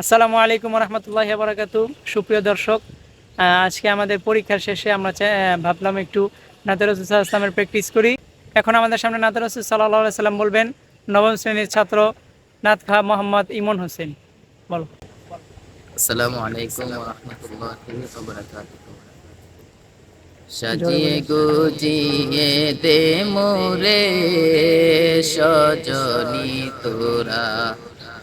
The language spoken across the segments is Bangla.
আসসালামু আলাইকুম রহমতুল্লাহ বারাকাত সুপ্রিয় দর্শক আজকে আমাদের পরীক্ষার শেষে আমরা ভাবলাম একটু নাতের রসুল ইসলামের প্র্যাকটিস করি। এখন আমাদের সামনে নাতের রসুল সাল্লাহ সাল্লাম বলবেন নবম শ্রেণির ছাত্র নাত খা মোহাম্মদ ইমন হোসেন। বলো। আসসালামু আলাইকুম রাহমাতুল্লাহি সাজিয়ে গুজিয়ে দে মোরে সজনি তোরা।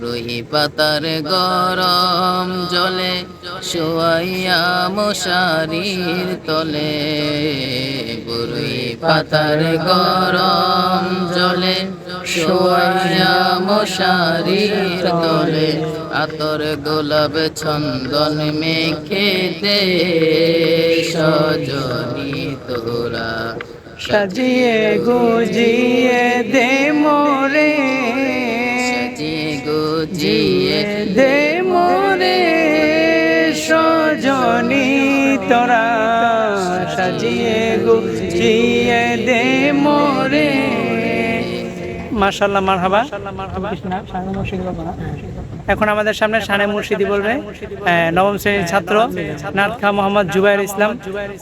বুড়ি পাতার গরম জলে শোয়াইয়া মশারির তলে। বুড়ি পাতার গরম জলে শোয়াইয়া মশারির তলে। আতর গোলাপ ছন্দন মেখে দে, সজনি তোরা। সাজিয়ে গজিয়ে দে মোরে। গুজিয়ে দে মোরে সজনি তোরা সাজিয়ে গুজিয়ে দে মোরে মাশাল্লাহ মারহাবা। এখন আমাদের সামনে সানে মুর্শিদি বলবে। আহ, নবম শ্রেণির ছাত্র নাথ খা মোহাম্মদ জুবাইর ইসলাম।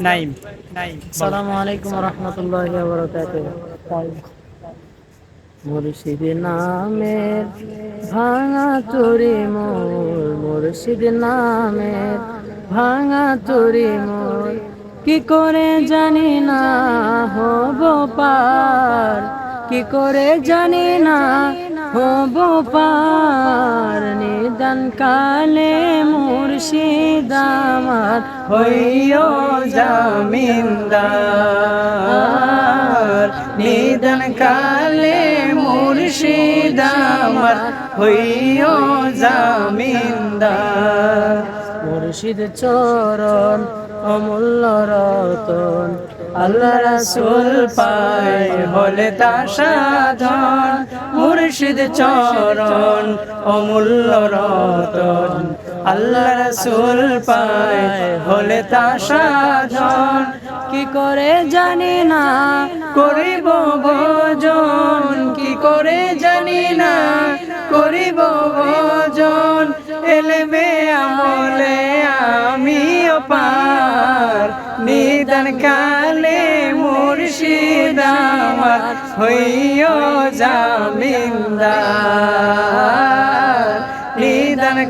নাইম নাইম আসসালামু আলাইকুম রহমতুল্লাহ বরকাত মুর্শিদ নামের ভাঙা তোরে মোর, মুর্শিদ নামের ভাঙা তোরে মোর। কি করে জানি না হব পার। কি করে জানি না? হব পার নিদান কালে মুর্শিদ আমার, হইও জামিনদার। নিদান কালে মুর্শিদ আমার, হইও জামিনদার। মুর্শিদ চরণ, অমূল্য রতন আল্লাহ রাসূল পায় হলে তা সাধন, মুর্শিদ চরণ, অমূল্য রতন। আল্লাহ রসুল পায় হলে তা সাধন, কি করে জানি না, করিব ভজন। কি করে জানি না, করিব ভজন। এলেমে আমলে আমি পার মুর্শিদ হইয় জামিনদার।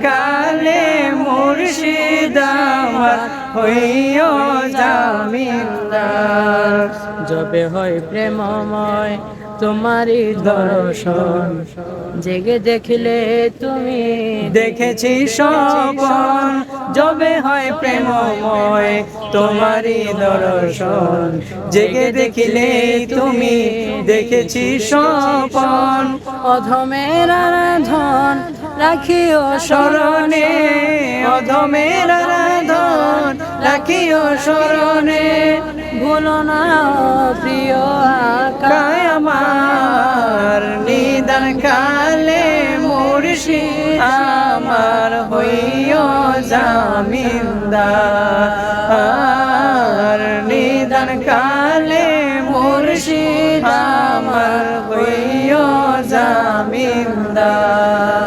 কালে মুর্শিদ আমার হইও জামিনদার। যবে হয় প্রেমময় তোমারই দর্শন, জেগে দেখিলে তুমি দেখেছি স্বপন। যবে হয় প্রেমময় তোমারই দর্শন, জেগে দেখিলে তুমি দেখেছি স্বপন। অধমের আরাধন রাখিও স্মরণে অধমের আরাধন রাখিও স্মরণে। ভুলো না প্রিয় আমার, নিদান কালে মুর্শি আমার, হইও জামিনদার। নিদান কালে মুর্শি আমার, হইও জামিনদার।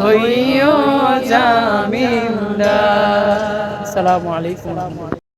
হইও জামিন্দা আসসালামু আলাইকুম।